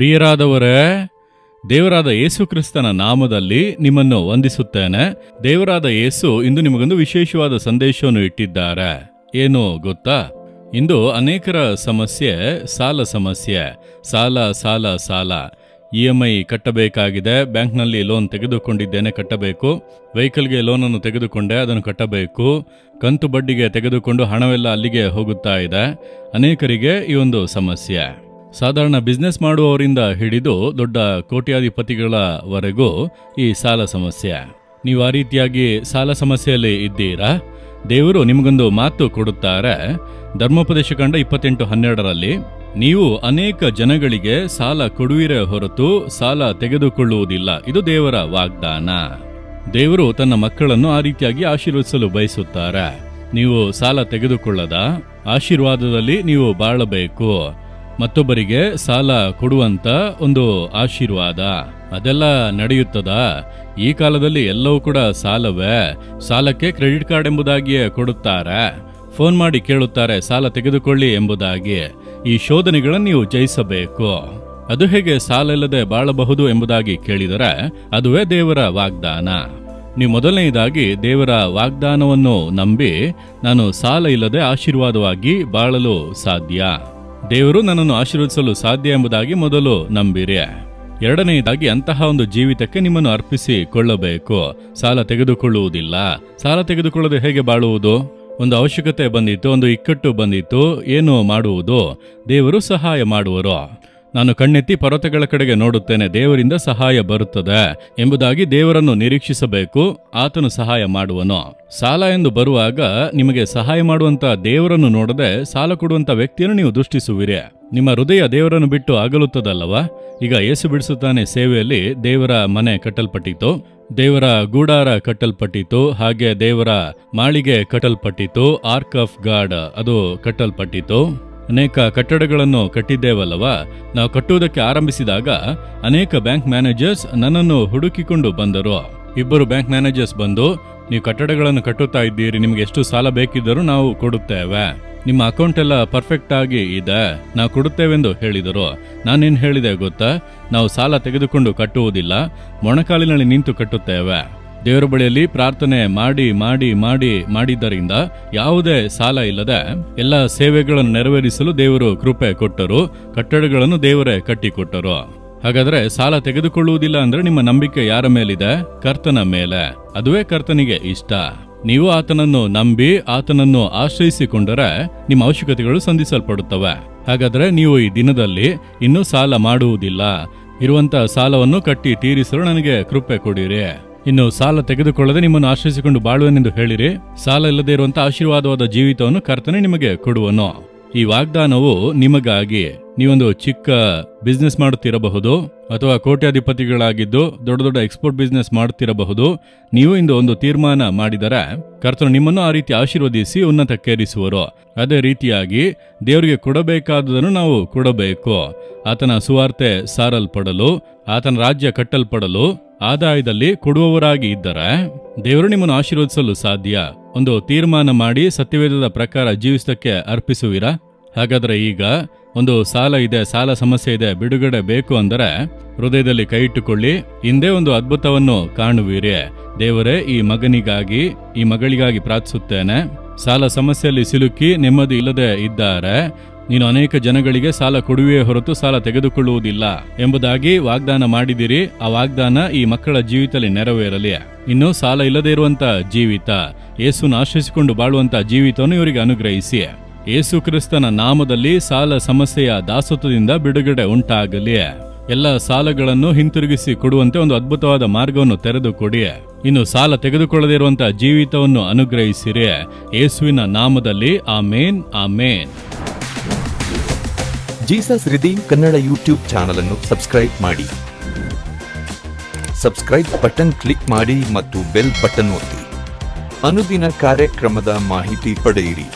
ಪ್ರಿಯರಾದವರೇ, ದೇವರಾದ ಯೇಸು ಕ್ರಿಸ್ತನ ನಾಮದಲ್ಲಿ ನಿಮ್ಮನ್ನು ವಂದಿಸುತ್ತೇನೆ. ದೇವರಾದ ಯೇಸು ಇಂದು ನಿಮಗೊಂದು ವಿಶೇಷವಾದ ಸಂದೇಶವನ್ನು ಇಟ್ಟಿದ್ದಾರೆ. ಏನು ಗೊತ್ತಾ? ಇಂದು ಅನೇಕರ ಸಮಸ್ಯೆ, ಸಾಲ ಸಮಸ್ಯೆ. ಸಾಲ ಸಾಲ ಸಾಲ. ಇ ಎಂ ಐ ಕಟ್ಟಬೇಕಾಗಿದೆ. ಬ್ಯಾಂಕ್ನಲ್ಲಿ ಲೋನ್ ತೆಗೆದುಕೊಂಡಿದ್ದೇನೆ, ಕಟ್ಟಬೇಕು. ವೆಹಿಕಲ್ಗೆ ಲೋನನ್ನು ತೆಗೆದುಕೊಂಡೆ, ಅದನ್ನು ಕಟ್ಟಬೇಕು. ಕಂತು ಬಡ್ಡಿಗೆ ತೆಗೆದುಕೊಂಡು ಹಣವೆಲ್ಲ ಅಲ್ಲಿಗೆ ಹೋಗುತ್ತಾ ಇದೆ. ಅನೇಕರಿಗೆ ಈ ಒಂದು ಸಮಸ್ಯೆ. ಸಾಧಾರಣ ಬಿಸ್ನೆಸ್ ಮಾಡುವವರಿಂದ ಹಿಡಿದು ದೊಡ್ಡ ಕೋಟ್ಯಾಧಿಪತಿಗಳವರೆಗೂ ಈ ಸಾಲ ಸಮಸ್ಯೆ. ನೀವು ಆ ರೀತಿಯಾಗಿ ಸಾಲ ಸಮಸ್ಯೆಯಲ್ಲಿ ಇದ್ದೀರಾ? ದೇವರು ನಿಮಗೊಂದು ಮಾತು ಕೊಡುತ್ತಾರೆ. ಧರ್ಮೋಪದೇಶ ಕಂಡ ಇಪ್ಪತ್ತೆಂಟು ಹನ್ನೆರಡರಲ್ಲಿ, ನೀವು ಅನೇಕ ಜನಗಳಿಗೆ ಸಾಲ ಕೊಡುವಿರೇ ಹೊರತು ಸಾಲ ತೆಗೆದುಕೊಳ್ಳುವುದಿಲ್ಲ. ಇದು ದೇವರ ವಾಗ್ದಾನ. ದೇವರು ತನ್ನ ಮಕ್ಕಳನ್ನು ಆ ರೀತಿಯಾಗಿ ಆಶೀರ್ವದಿಸಲು ಬಯಸುತ್ತಾರೆ. ನೀವು ಸಾಲ ತೆಗೆದುಕೊಳ್ಳದ, ಆಶೀರ್ವಾದದಲ್ಲಿ ನೀವು ಬಾಳಬೇಕು. ಮತ್ತೊಬ್ಬರಿಗೆ ಸಾಲ ಕೊಡುವಂತ ಒಂದು ಆಶೀರ್ವಾದ. ಅದೆಲ್ಲ ನಡೆಯುತ್ತದಾ? ಈ ಕಾಲದಲ್ಲಿ ಎಲ್ಲವೂ ಕೂಡ ಸಾಲವೇ? ಸಾಲಕ್ಕೆ ಕ್ರೆಡಿಟ್ ಕಾರ್ಡ್ ಎಂಬುದಾಗಿಯೇ ಕೊಡುತ್ತಾರೆ? ಫೋನ್ ಮಾಡಿ ಕೇಳುತ್ತಾರೆ, ಸಾಲ ತೆಗೆದುಕೊಳ್ಳಿ ಎಂಬುದಾಗಿ. ಈ ಶೋಧನೆಗಳನ್ನು ನೀವು ಜಯಿಸಬೇಕು. ಅದು ಹೇಗೆ ಸಾಲ ಇಲ್ಲದೆ ಬಾಳಬಹುದು ಎಂಬುದಾಗಿ ಕೇಳಿದರೆ, ಅದುವೇ ದೇವರ ವಾಗ್ದಾನ. ನೀವು ಮೊದಲನೆಯದಾಗಿ ದೇವರ ವಾಗ್ದಾನವನ್ನು ನಂಬಿ, ನಾನು ಸಾಲ ಇಲ್ಲದೆ ಆಶೀರ್ವಾದವಾಗಿ ಬಾಳಲು ಸಾಧ್ಯ. ದೇವರು ನನ್ನನ್ನು ಆಶೀರ್ವದಿಸಲು ಸಾಧ್ಯ ಎಂಬುದಾಗಿ ಮೊದಲು ನಂಬಿರಿ. ಎರಡನೆಯದಾಗಿ ಅಂತಹ ಒಂದು ಜೀವಿತಕ್ಕೆ ನಿಮ್ಮನ್ನು ಅರ್ಪಿಸಿಕೊಳ್ಳಬೇಕು. ಸಾಲ ತೆಗೆದುಕೊಳ್ಳುವುದಿಲ್ಲ. ಸಾಲ ತೆಗೆದುಕೊಳ್ಳದೆ ಹೇಗೆ ಬಾಳುವುದು? ಒಂದು ಅವಶ್ಯಕತೆ ಬಂದಿತ್ತು, ಒಂದು ಇಕ್ಕಟ್ಟು ಬಂದಿತ್ತು, ಏನು ಮಾಡುವುದು? ದೇವರು ಸಹಾಯ ಮಾಡುವರು. ನಾನು ಕಣ್ಣೆತ್ತಿ ಪರ್ವತಗಳ ಕಡೆಗೆ ನೋಡುತ್ತೇನೆ, ದೇವರಿಂದ ಸಹಾಯ ಬರುತ್ತದೆ ಎಂಬುದಾಗಿ ದೇವರನ್ನು ನಿರೀಕ್ಷಿಸಬೇಕು, ಆತನು ಸಹಾಯ ಮಾಡುವನು. ಸಾಲ ಎಂದು ಬರುವಾಗ ನಿಮಗೆ ಸಹಾಯ ಮಾಡುವಂತಹ ದೇವರನ್ನು ನೋಡದೆ ಸಾಲ ಕೊಡುವಂತ ವ್ಯಕ್ತಿಯನ್ನು ನೀವು ದೃಷ್ಟಿಸುವಿರಿ. ನಿಮ್ಮ ಹೃದಯ ದೇವರನ್ನು ಬಿಟ್ಟು ಅಗಲುತ್ತದಲ್ಲವಾ? ಈಗ ಏಸು ಬಿಡಿಸುತ್ತಾನೆ ಸೇವೆಯಲ್ಲಿ ದೇವರ ಮನೆ ಕಟ್ಟಲ್ಪಟ್ಟಿತು, ದೇವರ ಗೂಡಾರ ಕಟ್ಟಲ್ಪಟ್ಟಿತು, ಹಾಗೆ ದೇವರ ಮಾಳಿಗೆ ಕಟ್ಟಲ್ಪಟ್ಟಿತು, ಆರ್ಕ್ ಆಫ್ ಗಾಡ್ ಅದು ಕಟ್ಟಲ್ಪಟ್ಟಿತು. ಅನೇಕ ಕಟ್ಟಡಗಳನ್ನು ಕಟ್ಟಿದ್ದೇವಲ್ಲವ? ನಾವು ಕಟ್ಟುವುದಕ್ಕೆ ಆರಂಭಿಸಿದಾಗ ಅನೇಕ ಬ್ಯಾಂಕ್ ಮ್ಯಾನೇಜರ್ಸ್ ನನ್ನನ್ನು ಹುಡುಕಿಕೊಂಡು ಬಂದರು. ಇಬ್ಬರು ಬ್ಯಾಂಕ್ ಮ್ಯಾನೇಜರ್ಸ್ ಬಂದು, ನೀವು ಕಟ್ಟಡಗಳನ್ನು ಕಟ್ಟುತ್ತಾ ಇದ್ದೀರಿ, ನಿಮ್ಗೆ ಎಷ್ಟು ಸಾಲ ಬೇಕಿದ್ದರೂ ನಾವು ಕೊಡುತ್ತೇವೆ. ನಿಮ್ಮ ಅಕೌಂಟ್ ಎಲ್ಲ ಪರ್ಫೆಕ್ಟ್ ಆಗಿ ಇದೆ, ನಾವು ಕೊಡುತ್ತೇವೆಂದು ಹೇಳಿದರು. ನಾನೇನು ಹೇಳಿದೆ ಗೊತ್ತಾ? ನಾವು ಸಾಲ ತೆಗೆದುಕೊಂಡು ಕಟ್ಟುವುದಿಲ್ಲ, ಮೊಣಕಾಲಿನಲ್ಲಿ ನಿಂತು ಕಟ್ಟುತ್ತೇವೆ. ದೇವರ ಬಳಿಯಲ್ಲಿ ಪ್ರಾರ್ಥನೆ ಮಾಡಿ ಮಾಡಿ ಮಾಡಿ, ಮಾಡಿದ್ದರಿಂದ ಯಾವುದೇ ಸಾಲ ಇಲ್ಲದೆ ಎಲ್ಲ ಸೇವೆಗಳನ್ನು ನೆರವೇರಿಸಲು ದೇವರು ಕೃಪೆ ಕೊಟ್ಟರು, ಕಟ್ಟಡಗಳನ್ನು ದೇವರೇ ಕಟ್ಟಿಕೊಟ್ಟರು. ಹಾಗಾದ್ರೆ ಸಾಲ ತೆಗೆದುಕೊಳ್ಳುವುದಿಲ್ಲ ಅಂದ್ರೆ ನಿಮ್ಮ ನಂಬಿಕೆ ಯಾರ ಮೇಲಿದೆ? ಕರ್ತನ ಮೇಲೆ. ಅದುವೇ ಕರ್ತನಿಗೆ ಇಷ್ಟ. ನೀವು ಆತನನ್ನು ನಂಬಿ, ಆತನನ್ನು ಆಶ್ರಯಿಸಿಕೊಂಡರೆ ನಿಮ್ಮ ಅವಶ್ಯಕತೆಗಳು ಸಂಧಿಸಲ್ಪಡುತ್ತವೆ. ಹಾಗಾದ್ರೆ ನೀವು ಈ ದಿನದಲ್ಲಿ ಇನ್ನೂ ಸಾಲ ಮಾಡುವುದಿಲ್ಲ. ಇರುವಂತಹ ಸಾಲವನ್ನು ಕಟ್ಟಿ ತೀರಿಸಲು ನನಗೆ ಕೃಪೆ ಕೊಡಿರಿ. ಇನ್ನು ಸಾಲ ತೆಗೆದುಕೊಳ್ಳದೆ ನಿಮ್ಮನ್ನು ಆಶ್ರಯಿಸಿಕೊಂಡು ಬಾಳುವನೆಂದು ಹೇಳಿರಿ. ಸಾಲ ಇಲ್ಲದೆ ಇರುವಂತಹ ಆಶೀರ್ವಾದವಾದ ಜೀವಿತವನ್ನು ಕರ್ತನೆ ನಿಮಗೆ ಕೊಡುವನು. ಈ ವಾಗ್ದಾನವು ನಿಮಗಾಗಿ ನೀವೊಂದು ಚಿಕ್ಕ ಬಿಸ್ನೆಸ್ ಮಾಡುತ್ತಿರಬಹುದು ಅಥವಾ ಕೋಟ್ಯಾಧಿಪತಿಗಳಾಗಿದ್ದು ದೊಡ್ಡ ದೊಡ್ಡ ಎಕ್ಸ್ಪೋರ್ಟ್ ಬಿಸ್ನೆಸ್ ಮಾಡುತ್ತಿರಬಹುದು. ನೀವು ಇಂದು ಒಂದು ತೀರ್ಮಾನ ಮಾಡಿದರೆ ಕರ್ತನು ನಿಮ್ಮನ್ನು ಆ ರೀತಿ ಆಶೀರ್ವದಿಸಿ ಉನ್ನತಕ್ಕೇರಿಸುವರು ಅದೇ ರೀತಿಯಾಗಿ ದೇವರಿಗೆ ಕೊಡಬೇಕಾದುದನ್ನು ನಾವು ಕೊಡಬೇಕು. ಆತನ ಸುವಾರ್ತೆ ಸಾರಲ್ಪಡಲು, ಆತನ ರಾಜ್ಯ ಕಟ್ಟಲ್ಪಡಲು, ಆದಾಯದಲ್ಲಿ ಕೊಡುವವರಾಗಿ ಇದ್ದರೆ ದೇವರು ನಿಮ್ಮನ್ನು ಆಶೀರ್ವದಿಸಲು ಸಾಧ್ಯ. ಒಂದು ತೀರ್ಮಾನ ಮಾಡಿ ಸತ್ಯವೇದದ ಪ್ರಕಾರ ಜೀವಿಸಕ್ಕೆ ಅರ್ಪಿಸುವಿರಾ? ಹಾಗಾದ್ರೆ ಈಗ ಒಂದು ಸಾಲ ಇದೆ, ಸಾಲ ಸಮಸ್ಯೆ ಇದೆ, ಬಿಡುಗಡೆ ಬೇಕು ಅಂದರೆ ಹೃದಯದಲ್ಲಿ ಕೈ ಇಟ್ಟುಕೊಳ್ಳಿ, ಹಿಂದೆ ಒಂದು ಅದ್ಭುತವನ್ನು ಕಾಣುವಿರಿ. ದೇವರೇ, ಈ ಮಗನಿಗಾಗಿ, ಈ ಮಗಳಿಗಾಗಿ ಪ್ರಾರ್ಥಿಸುತ್ತೇನೆ. ಸಾಲ ಸಮಸ್ಯೆಯಲ್ಲಿ ಸಿಲುಕಿ ನೆಮ್ಮದಿ ಇಲ್ಲದೆ ಇದ್ದಾರೆ. ನೀನು ಅನೇಕ ಜನಗಳಿಗೆ ಸಾಲ ಕೊಡುವೆಯೇ ಹೊರತು ಸಾಲ ತೆಗೆದುಕೊಳ್ಳುವುದಿಲ್ಲ ಎಂಬುದಾಗಿ ವಾಗ್ದಾನ ಮಾಡಿದಿರಿ. ಆ ವಾಗ್ದಾನ ಈ ಮಕ್ಕಳ ಜೀವಿತದಲ್ಲಿ ನೆರವೇರಲಿ. ಇನ್ನು ಸಾಲ ಇಲ್ಲದೆ ಇರುವಂತಹ ಜೀವಿತ ಯೇಸುನ ಆಶ್ರಯಿಸಿಕೊಂಡು ಬಾಳುವಂತಹ ಜೀವಿತವನ್ನು ಇವರಿಗೆ ಅನುಗ್ರಹಿಸಿ. ಏಸು ಕ್ರಿಸ್ತನ ನಾಮದಲ್ಲಿ ಸಾಲ ಸಮಸ್ಯೆಯ ದಾಸತ್ವದಿಂದ ಬಿಡುಗಡೆ ಉಂಟಾಗಲಿ. ಎಲ್ಲ ಸಾಲಗಳನ್ನು ಹಿಂತಿರುಗಿಸಿ ಕೊಡುವಂತೆ ಒಂದು ಅದ್ಭುತವಾದ ಮಾರ್ಗವನ್ನು ತೆರೆದುಕೊಡಿ. ಇನ್ನು ಸಾಲ ತೆಗೆದುಕೊಳ್ಳದೇ ಇರುವಂತಹ ಜೀವಿತವನ್ನು ಅನುಗ್ರಹಿಸಿರಿ. ಯೇಸುವಿನ ನಾಮದಲ್ಲಿ ಆ ಆಮೇನ್. Jesus redeem Kannada YouTube channel ಅನ್ನು ಸಬ್ಸ್ಕ್ರೈಬ್ ಮಾಡಿ. ಸಬ್ಸ್ಕ್ರೈಬ್ ಬಟನ್ ಕ್ಲಿಕ್ ಮಾಡಿ ಮತ್ತು ಬೆಲ್ ಬಟನ್ ಒತ್ತಿ. ಅನುದಿನ ಕಾರ್ಯಕ್ರಮದ ಮಾಹಿತಿ ಪಡೆಯಿರಿ.